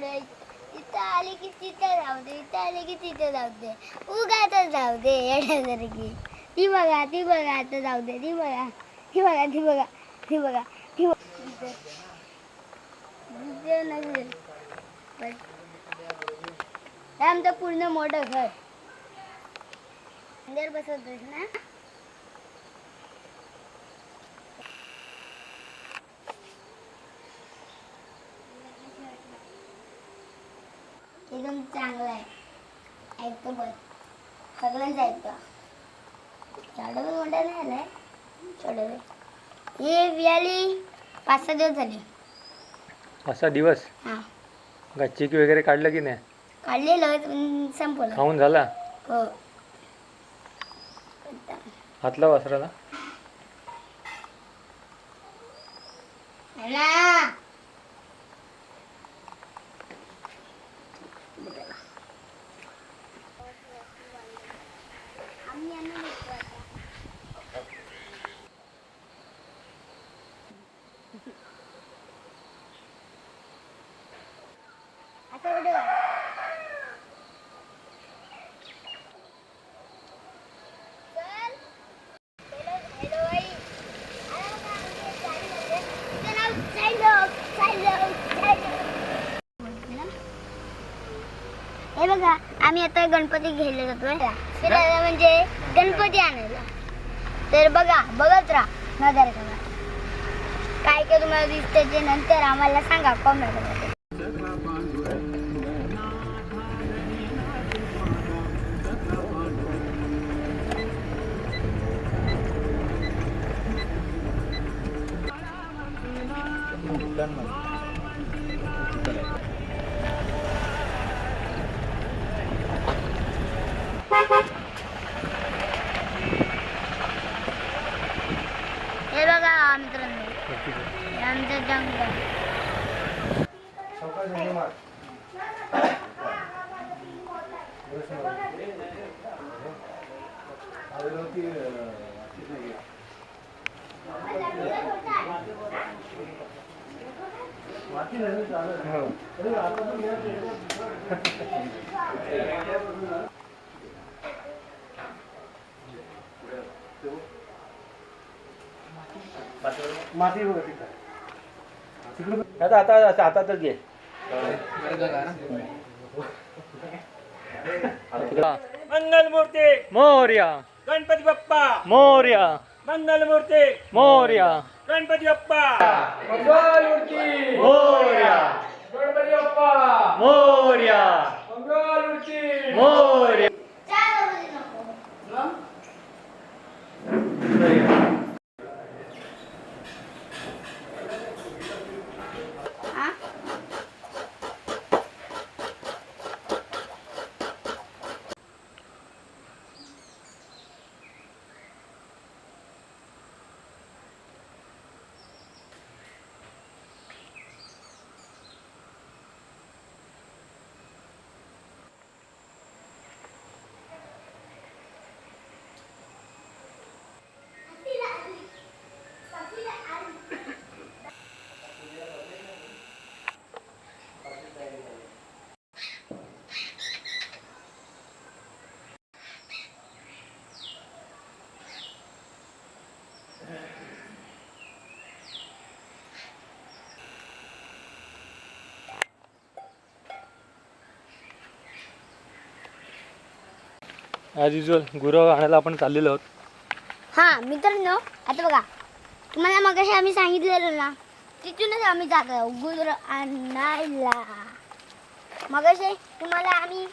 इथं आले की तिथं जाऊ दे इथं आले की तिथं जाऊ दे. उगाच जाऊ दे येण्यासारखी ती बघा ती बघा आता जाऊ दे ती बघा. ती बघा ती बघा ती बघा ती बघा. आमचं पूर्ण मोठं घर. अंदर बसवतोस ना? एकदम चांगलं आहे. ऐकतो बघ सगळ्यांचं ऐकतो झाडं पण मोठं नाही आलंय छोडं हे वियाली पाच सहा दिवस झाले. असा दिवस? हां. का चीक वगैरे काढलं की नाही? काढलेलं पण संपलं. खाऊन झाला? हो. हातला वासराला आम्ही यांना भेटतो आता. आता कुठे जा? चल. हॅलो हॅलो आई आला बघा आमच्या गाडीमध्ये. तिचं नाव सायलोक, सायलोक, सायलोक. हे बघा आम्ही आता गणपती घ्यायला जातोय. फिरायला म्हणजे गणपती आणायला. तर बघा बघत राहा. नजर करा काय काय तुम्हाला दिसते ते नंतर आम्हाला सांगा कॉमेंट हे बघा मित्रांनो हे आमचं जंगल माती बघा तिथं आता आता हातातच घे मंगलमूर्ती मोर्या गणपती बाप्पा. मोर्या. मंगलमूर्ती. मोर्या. गणपती बाप्पा. मोर्या. मोर्या. मोर्या. ॲज युजल गुरं आणायला आपण चाललेलो आहोत. हा मित्रांनो आता बघा तुम्हाला मगाशी आम्ही सांगितलेलं ना तिथूनच आम्ही जात आहोत गुजर आणायला. मगाशी तुम्हाला आम्ही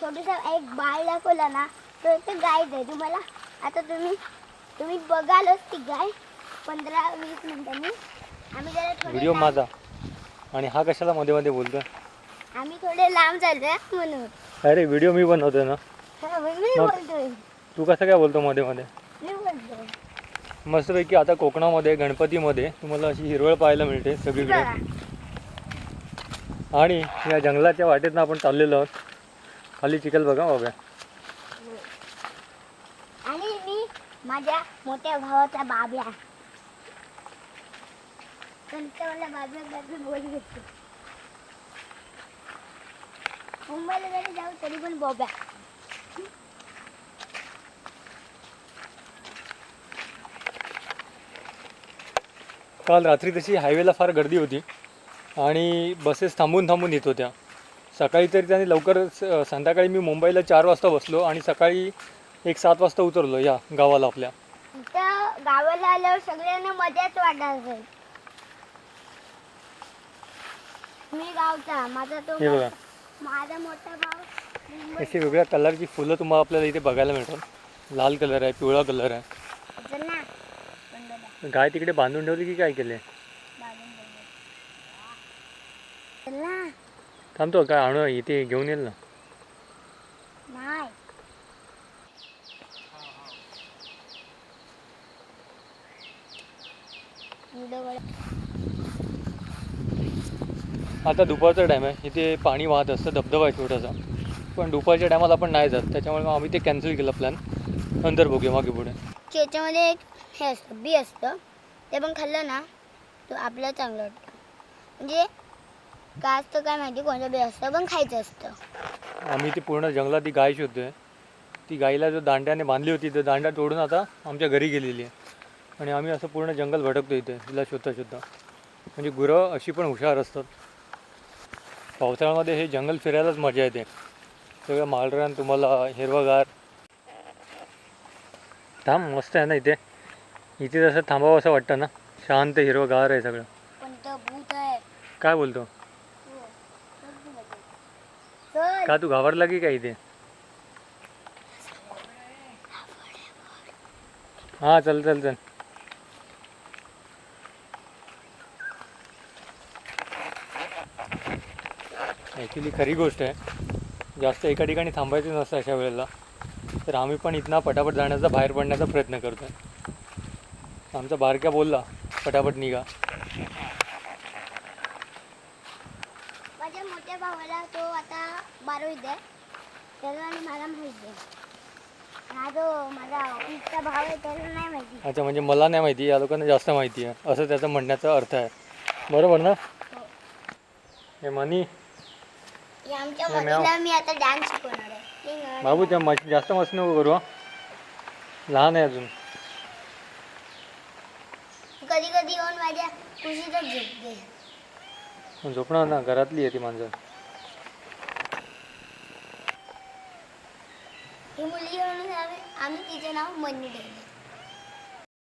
छोटूसा एक बाळ दाखवला ना तो एक गायच आहे तुम्हाला. आता तुम्ही तुम्ही बघालच ती गाय पंधरा वीस मिनिटांनी आम्ही त्याला थोडे व्हिडिओ लांब- माझा. आणि हा कशाला मध्ये मध्ये बोलतोय? आम्ही थोडे लांब चाललोय म्हणून. अरे व्हिडिओ मी बनवतोय ना. तू कसं काय बोलतो मध्ये मध्ये? मस्तपैकी आता कोकणामध्ये गणपतीमध्ये तुम्हाला अशी हिरवळ पाहायला मिळते सगळीकडे. बघा आणि या जंगलाच्या वाटेतनं आपण चाललेलो आहोत. खाली चिखल बघा बाबा आणि मी माझ्या मोठ्या भावाचा बाब्या. मुंबईला जरी जाऊ तरी पण बॉब्या. काल रात्री तशी हायवेला फार गर्दी होती. आणि बसेस थांबून थांबून येत होत्या. सकाळी तरी त्याने लवकर संध्याकाळी मी मुंबईला चार वाजता बसलो आणि सकाळी एक सात वाजता उतरलो या गावाला आपल्या. गावाला आल्यावर सगळ्यांना मजाच असेल मी गावचा माझा तो हे बघा. माझा मोठा भाऊ अशी वेगळ्या कलरची फुलं तुम्हाला आपल्याला इथे बघायला मिळतात. लाल कलर आहे पिवळा कलर आहे. गाय तिकडे बांधून ठेवली की काय केले? थांबतो काय आणू इथे घेऊन येईल ना. आता दुपारचा टाईम आहे. इथे पाणी वाहत असतं धबधबा आहे छोटासा. पण दुपारच्या टायमाला आपण नाही जात. त्याच्यामुळे मग आम्ही ते कॅन्सल केलं प्लॅन नंतर बघूया मागे पुढे. त्याच्यामध्ये एक हे असतं बी असतं. ते पण खाल्लं ना तो आपल्याला चांगलं वाटतं. म्हणजे काय असतं काय माहिती कोणतं बी असतं पण खायचं असतं. आम्ही ती पूर्ण जंगलात ती गाय शोधतोय. ती गाईला जो दांड्याने बांधली होती तर दांडा तोडून आता आमच्या घरी गेलेली आहे. आणि आम्ही असं पूर्ण जंगल भटकतो इथे तिला शोधता शोधता. म्हणजे गुरं अशी पण हुशार असतात. पावसाळ्यामध्ये हे जंगल फिरायलाच मजा येते. सगळं मालरान तुम्हाला हिरवगार थांब मस्त आहे ना इथे. इथे जसं थांबावं असं वाटतं ना. शांत हिरवगार आहे सगळं. पण तो भूत आहे. काय बोलतो? चल का तू घाबरला की काय इथे? हां चल चल चल. ॲक्च्युली खरी गोष्ट आहे. जास्त एका ठिकाणी थांबायचं नसतं अशा वेळेला. तर आम्ही पण इथना पटापट जाण्याचा बाहेर पडण्याचा प्रयत्न करतो आहे आमचा बारक्या बोलला पटापट निघा. माझ्या मोठ्या भावाला तो आता बारावीत आहे. त्याला आणि मला माहिती आहे हा जो माझा ऑफिसचा भाव आहे त्याला नाही माहिती. अच्छा म्हणजे मला नाही माहिती या लोकांना जास्त माहिती आहे. असं त्याचा म्हणण्याचा अर्थ आहे. बरोबर ना? हे. मनी हे आमच्या हे म्याव. मुलीला मी आता डान्स शिकवणार आहे. ठीक बाबू त्या मश जास्त मस्त नको करू हा. लहान आहे अजून. कधी कधी येऊन माझ्या खुशीतच झोपते. पण झोपणार ना घरातली आहे ती माणसं. ही मुलगी म्हणून आम्ही आम्ही तिचं नाव मनी ठेवलं